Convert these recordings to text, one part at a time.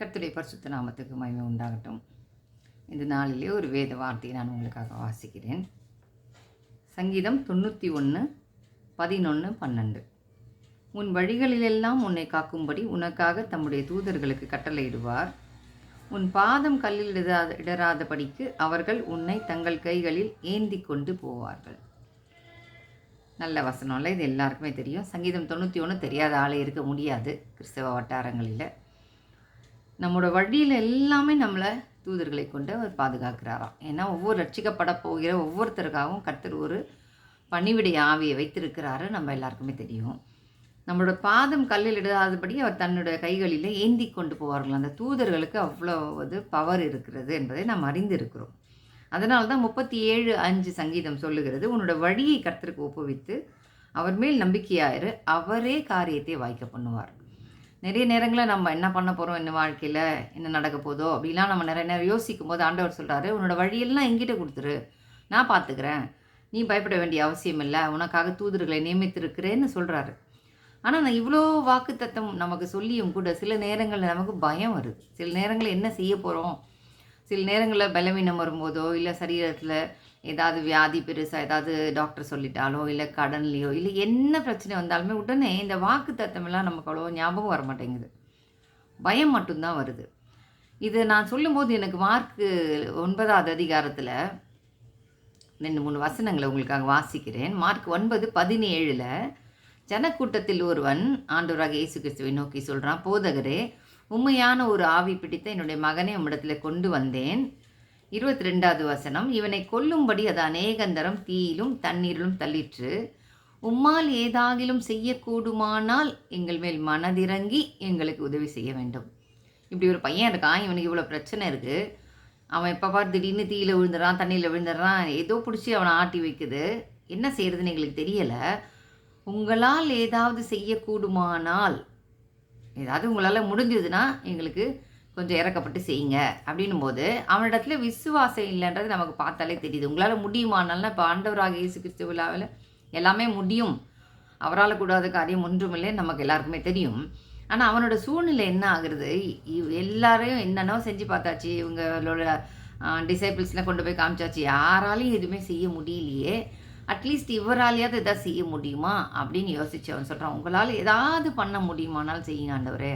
கர்த்துடைய பரிசுத்த நாமத்துக்கு மகிமை உண்டாகட்டும். இந்த நாளிலே ஒரு வேத வார்த்தையை நான் உங்களுக்காக வாசிக்கிறேன். சங்கீதம் தொண்ணூற்றி ஒன்று பதினொன்று பன்னெண்டு. உன் வழிகளிலெல்லாம் உன்னை காக்கும்படி உனக்காக தம்முடைய தூதர்களுக்கு கட்டளையிடுவார். உன் பாதம் கல்லில் இடராத இடராதபடிக்கு அவர்கள் உன்னை தங்கள் கைகளில் ஏந்தி கொண்டு போவார்கள். நல்ல வசனம்ல இது எல்லாருக்குமே தெரியும். சங்கீதம் தொண்ணூற்றி ஒன்று தெரியாத ஆளே இருக்க முடியாது கிறிஸ்தவ வட்டாரங்களில். நம்மளோட வழியில் எல்லாமே நம்மளை தூதர்களை கொண்டு அவர் பாதுகாக்கிறாராம் ஏன்னா ஒவ்வொரு ரட்சிக்கப்பட போகிற ஒவ்வொருத்தருக்காகவும் கர்த்தர் ஒரு பணிவிடை ஆவியை வைத்திருக்கிறாரு. நம்ம எல்லாருக்குமே தெரியும். நம்மளோட பாதம் கல்லில் இடாதபடி அவர் தன்னுடைய கைகளில் ஏந்தி கொண்டு போவார்கள். அந்த தூதர்களுக்கு அவ்வளோ இது பவர் இருக்கிறது என்பதை நாம் அறிந்திருக்கிறோம். அதனால தான் முப்பத்தி ஏழு அஞ்சு சங்கீதம் சொல்லுகிறது உன்னோட வழியை கர்த்தருக்கு ஒப்புவித்து அவர் மேல் நம்பிக்கையாயிரு அவரே காரியத்தை வாய்க்க பண்ணுவார். நிறைய நேரங்களில் நம்ம என்ன பண்ண போகிறோம் என்ன வாழ்க்கையில் என்ன நடக்க போதோ அப்படிலாம் நம்ம நிறைய நேரம் யோசிக்கும் போது ஆண்டவர் சொல்கிறாரு உன்னோட வழியெல்லாம் எங்கிட்ட கொடுத்துரு. நான் பார்த்துக்கிறேன் நீ பயப்பட வேண்டிய அவசியம் இல்லை. உனக்காக தூதர்களை நியமித்திருக்கிறேன்னு சொல்கிறாரு ஆனால் நான் இவ்வளோ வாக்குத்தத்தம் நமக்கு சொல்லியும் கூட சில நேரங்களில் நமக்கு பயம் வருது. சில நேரங்களில் என்ன செய்ய போகிறோம் சில நேரங்களில் பலவீனம் வரும்போதோ இல்லை சரீரத்தில் ஏதாவது வியாதி பெருசாக ஏதாவது டாக்டர் சொல்லிட்டாலோ இல்லை கடன்லையோ இல்லை என்ன பிரச்சனை வந்தாலுமே உடனே இந்த வாக்கு தத்தமெல்லாம் நமக்கு அவ்வளோ ஞாபகம் வர மாட்டேங்குது பயம் மட்டும்தான் வருது. இது நான் சொல்லும்போது எனக்கு மார்க்கு ஒன்பதாவது அதிகாரத்தில் ரெண்டு மூணு வசனங்களை உங்களுக்காக வாசிக்கிறேன். மார்க் ஒன்பது பதினேழில் ஜனக்கூட்டத்தில் ஒருவன் ஆண்டவராக இயேசு கிறிஸ்துவை நோக்கி சொல்கிறான் போதகரே உண்மையான ஒரு ஆவி பிடித்த என்னுடைய மகனை உம்மிடத்தில் கொண்டு வந்தேன். இருபத்தி ரெண்டாவது வசனம் இவனை கொல்லும்படி அது அநேகந்தரம் தீயிலும் தண்ணீரிலும் தள்ளிற்று. உம்மால் ஏதாகிலும் செய்யக்கூடுமானால் எங்கள் மேல் மனதிறங்கி எங்களுக்கு உதவி செய்ய வேண்டும். இப்படி ஒரு பையன் இருக்கான் இவனுக்கு இவ்வளோ பிரச்சனை இருக்குது அவன் எப்போ பார் திடீர்னு தீயில விழுந்துடுறான் தண்ணியில் விழுந்துடுறான் ஏதோ பிடிச்சி அவனை ஆட்டி வைக்குது. என்ன செய்கிறதுன்னு எங்களுக்கு தெரியலை. உங்களால் ஏதாவது செய்யக்கூடுமானால் ஏதாவது உங்களால் முடிஞ்சதுன்னா எங்களுக்கு கொஞ்சம் இறக்கப்பட்டு செய்யுங்க. அப்படின்னும் போது அவனிடத்துல விசுவாசம் இல்லைன்றது நமக்கு பார்த்தாலே தெரியுது. உங்களால் முடியுமானாலும் இப்போ ஆண்டவராக இயேசு கிறிஸ்து விழாவில் எல்லாமே முடியும். அவரால் கூடாத காரியம் ஒன்றுமில்லை நமக்கு எல்லாருக்குமே தெரியும். ஆனால் அவனோட சூழ்நிலை என்ன ஆகுறது? இவ் எல்லாரையும் என்னென்னோ செஞ்சு பார்த்தாச்சு. இவங்களோட டிசைபிள்ஸ்லாம் கொண்டு போய் காமிச்சாச்சு. யாராலையும் எதுவுமே செய்ய முடியலையே. அட்லீஸ்ட் இவராலையாவது எதாவது செய்ய முடியுமா? அப்படின்னு யோசிச்சவன் சொல்கிறான் உங்களால் ஏதாவது பண்ண முடியுமானாலும் செய்யுங்க ஆண்டவர்.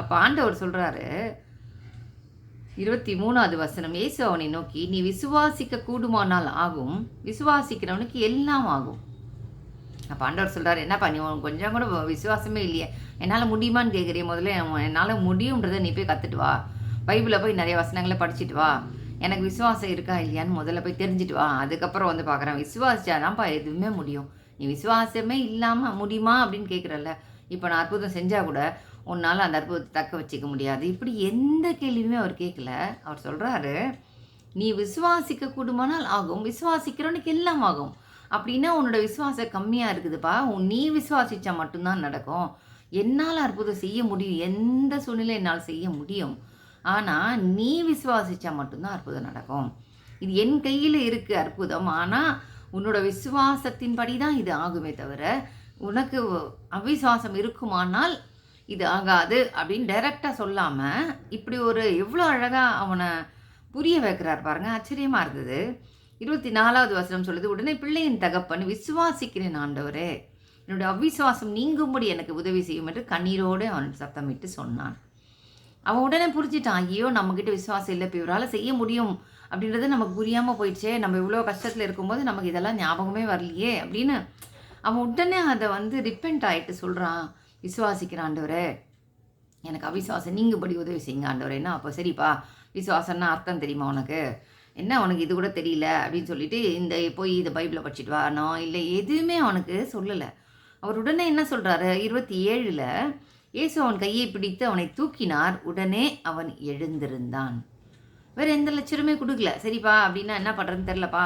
அப்போ ஆண்டவர் சொல்கிறாரு இருபத்தி மூணாவது வசனம் இயேசு அவனை நோக்கி நீ விசுவாசிக்க கூடுமானால் ஆகும் விசுவாசிக்கிறவனுக்கு எல்லாம் ஆகும். அப்போ ஆண்டவர் சொல்கிறார் என்னப்பா நீ கொஞ்சம் கூட விசுவாசமே இல்லையே. என்னால் முடியுமான்னு கேட்குறிய முதல்ல என்னால் முடியுன்றதை நீ போய் கற்றுட்டு வா. பைபிளில் போய் நிறைய வசனங்களை படிச்சுட்டு வா. எனக்கு விசுவாசம் இருக்கா இல்லையான்னு முதல்ல போய் தெரிஞ்சுட்டு வா. அதுக்கப்புறம் வந்து பார்க்குறேன். விசுவாசிச்சாதான்ப்பா எதுவுமே முடியும். நீ விசுவாசமே இல்லாமல் முடியுமா அப்படின்னு கேட்குறல்ல. இப்போ நான் அற்புதம் செஞ்சால் கூட உன்னால் அந்த அற்புதத்தை தக்க வச்சுக்க முடியாது. இப்படி எந்த கேள்வியுமே அவர் கேட்கல. அவர் சொல்கிறாரு நீ விசுவாசிக்க கூடுமானால் ஆகும். விசுவாசிக்கிறவனுக்கு எல்லாம் ஆகும். அப்படின்னா உன்னோட விசுவாசம் கம்மியாக இருக்குதுப்பா. உன் நீ விசுவாசிச்சா மட்டும்தான் நடக்கும். என்னால் அற்புதம் செய்ய முடியும். எந்த சூழ்நிலை என்னால் செய்ய முடியும்? ஆனால் நீ விசுவாசித்தா மட்டும்தான் அற்புதம் நடக்கும். இது என் கையில் இருக்குது அற்புதம். ஆனால் உன்னோட விசுவாசத்தின்படி தான் இது ஆகுமே தவிர உனக்கு அவிசுவாசம் இருக்குமானால் இது ஆகாது அப்படின்னு டைரெக்டாக சொல்லாமல் இப்படி ஒரு எவ்வளோ அழகாக அவனை புரிய வைக்கிறார் பாருங்க. ஆச்சரியமாக இருந்தது. இருபத்தி நாலாவது வசனம் சொல்லுது உடனே பிள்ளையின் தகப்பன் விசுவாசிக்கிறேன் ஆண்டவரே என்னுடைய அவிசுவாசம் நீங்கும்படி எனக்கு உதவி செய்யும் என்று கண்ணீரோடு அவன் சத்தமிட்டு சொன்னான். அவன் உடனே புரிஞ்சிட்டான் ஐயோ நம்மக்கிட்ட விசுவாசம் இல்லை இப்போ இவரால் செய்ய முடியும் அப்படின்றது நமக்கு புரியாமல் போயிடுச்சே நம்ம இவ்வளோ கஷ்டத்தில் இருக்கும்போது நமக்கு இதெல்லாம் ஞாபகமே வரலையே அப்படின்னு அவன் உடனே அதை வந்து ரிப்பெண்ட் ஆகிட்டு சொல்கிறான் விசுவாசிக்கிற ஆண்டவரே எனக்கு அவிசுவாசம் நீங்கபடி உதவி செய்யுங்க என்ன? அப்போ சரிப்பா விசுவாசம்னா அர்த்தம் தெரியுமா உனக்கு? என்ன உனக்கு இது கூட தெரியல? அப்படின்னு சொல்லிட்டு இந்த போய் இதை பைபிளை படிச்சுட்டு வானோ இல்லை எதுவுமே அவனுக்கு சொல்லலை. அவர் உடனே என்ன சொல்கிறாரு இருபத்தி ஏழில் இயேசு அவன் கையை பிடித்து அவனை தூக்கினார். உடனே அவன் எழுந்திருந்தான். வேறு எந்த லட்சருமே கொடுக்கல. சரிப்பா அப்படின்னா என்ன பண்ணுறதுன்னு தெரிலப்பா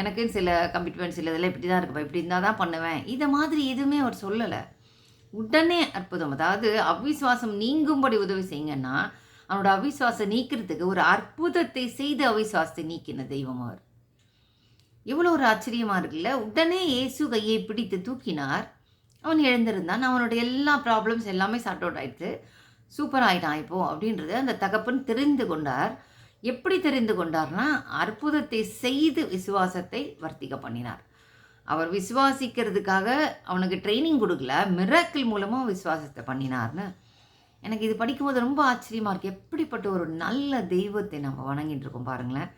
எனக்கு சில கமிட்மெண்ட்ஸ் இல்லை இதெல்லாம் இப்படி தான் இருக்குப்பா இப்படி இருந்தால் தான் பண்ணுவேன். இதை மாதிரி எதுவுமே அவர் சொல்லலை. உடனே அற்புதம். அதாவது அவிசுவாசம் நீங்கும்படி உதவி செய்யுங்கன்னா அவனோட அவிசுவாசம் நீக்கிறதுக்கு ஒரு அற்புதத்தை செய்து அவிசுவாசத்தை நீக்கின தெய்வம் அவர். எவ்வளோ ஒரு ஆச்சரியமாக இருக்குல்ல. உடனே இயேசு கையை பிடித்து தூக்கினார். அவன் எழுந்திருந்தான். அவனோட எல்லா ப்ராப்ளம்ஸ் எல்லாமே சார்ட் அவுட் ஆயிடுச்சு. சூப்பர் ஆகிட்டான் இப்போ அப்படின்றது அந்த தகப்பன் தெரிந்து கொண்டார். எப்படி தெரிந்து கொண்டார்னா அற்புதத்தை செய்து விசுவாசத்தை வர்த்திக்க பண்ணினார். அவர் விசுவாசிக்கிறதுக்காக அவனுக்கு ட்ரைனிங் கொடுக்கல. மிராக்கிள் மூலமாக விசுவாசத்தை பண்ணினார்னு. எனக்கு இது படிக்கும்போது ரொம்ப ஆச்சரியமாக இருக்குது எப்படிப்பட்ட ஒரு நல்ல தெய்வத்தை நம்ம வணங்கிட்டு இருக்கோம் பாருங்களேன்.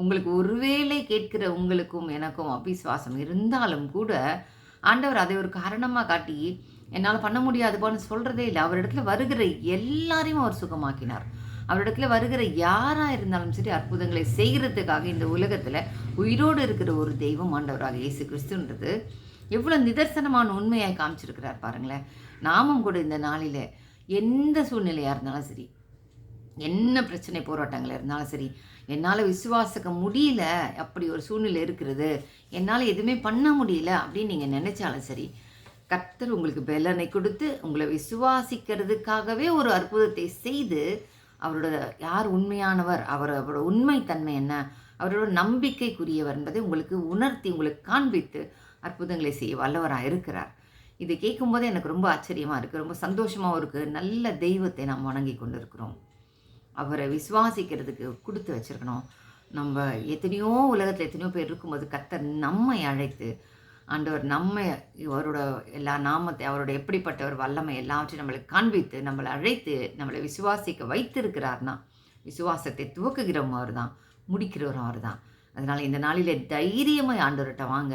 உங்களுக்கு ஒருவேளை கேட்கிற உங்களுக்கும் எனக்கும் அபிஸ்வாசம் இருந்தாலும் கூட ஆண்டவர் அதை ஒரு காரணமாக காட்டி என்னால் பண்ண முடியாது போன்னு சொல்கிறதே இல்லை. அவரிடத்துல வருகிற எல்லாரையும் அவர் சுகமாக்கினார். அவரிடத்துல வருகிற யாராக இருந்தாலும் சரி அற்புதங்களை செய்கிறதுக்காக இந்த உலகத்தில் உயிரோடு இருக்கிற ஒரு தெய்வம் ஆண்டவராக இயேசு கிறிஸ்துன்றது எவ்வளோ நிதர்சனமான உண்மையாக காமிச்சிருக்கிறார் பாருங்களேன். நாமும் கூட இந்த நாளில் எந்த சூழ்நிலையாக இருந்தாலும் சரி என்ன பிரச்சனை போராட்டங்கள் இருந்தாலும் சரி என்னால் விசுவாசிக்க முடியல அப்படி ஒரு சூழ்நிலை இருக்கிறது என்னால் எதுவுமே பண்ண முடியல அப்படின்னு நீங்கள் நினைச்சாலும் சரி கர்த்தர் உங்களுக்கு பலனை கொடுத்து உங்களை விசுவாசிக்கிறதுக்காகவே ஒரு அற்புதத்தை செய்து அவரோட யார் உண்மையானவர் அவர் அவரோட உண்மைத்தன்மை என்ன அவரோட நம்பிக்கைக்குரியவர் என்பதை உங்களுக்கு உணர்த்தி உங்களுக்கு காண்பித்து அற்புதங்களை செய்ய வல்லவராக இருக்கிறார். இது கேட்கும்போது எனக்கு ரொம்ப ஆச்சரியமாக இருக்குது ரொம்ப சந்தோஷமாகவும் இருக்குது நல்ல தெய்வத்தை நாம் வணங்கி கொண்டு இருக்கிறோம் அவரை விசுவாசிக்கிறதுக்கு கொடுத்து வச்சிருக்கணும். நம்ம எத்தனையோ உலகத்தில் எத்தனையோ பேர் இருக்கும்போது கத்தர் நம்மை அழைத்து ஆண்டவர் நம்மை அவரோட எல்லா நாமத்தை அவரோட எப்படிப்பட்டவர் வல்லமை எல்லாவற்றையும் நம்மளை காண்பித்து நம்மளை அழைத்து நம்மளை விசுவாசிக்க வைத்திருக்கிறார்னா விசுவாசத்தை துவக்குகிறவங்க அவர் தான் முடிக்கிறவரும் அவர் தான் அதனால் இந்த நாளில் தைரியமாக ஆண்டவர்கிட்ட வாங்க.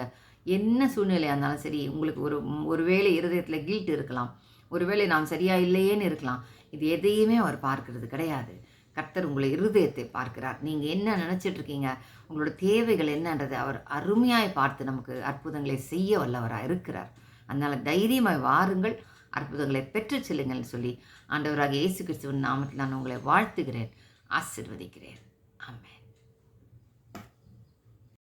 என்ன சூழ்நிலையாக இருந்தாலும் சரி உங்களுக்கு ஒரு ஒருவேளை இருதயத்தில் கில்ட் இருக்கலாம். ஒருவேளை நாம் சரியாக இல்லையேன்னு இருக்கலாம். இது எதையுமே அவர் பார்க்கறது கிடையாது. கர்த்தர் உங்களை இருதயத்தை பார்க்கிறார். நீங்கள் என்ன நினச்சிட்டு இருக்கீங்க உங்களோட தேவைகள் என்னன்றது அவர் அருமையாய் பார்த்து நமக்கு அற்புதங்களை செய்ய வல்லவராக இருக்கிறார். அதனால் தைரியமாய் வாருங்கள் அற்புதங்களை பெற்றுச் செல்லுங்கள்னு சொல்லி ஆண்டவராக இயேசு கிறிஸ்துவின் நாமத்தில் நான் உங்களை வாழ்த்துகிறேன் ஆசிர்வதிக்கிறேன். ஆமேன்.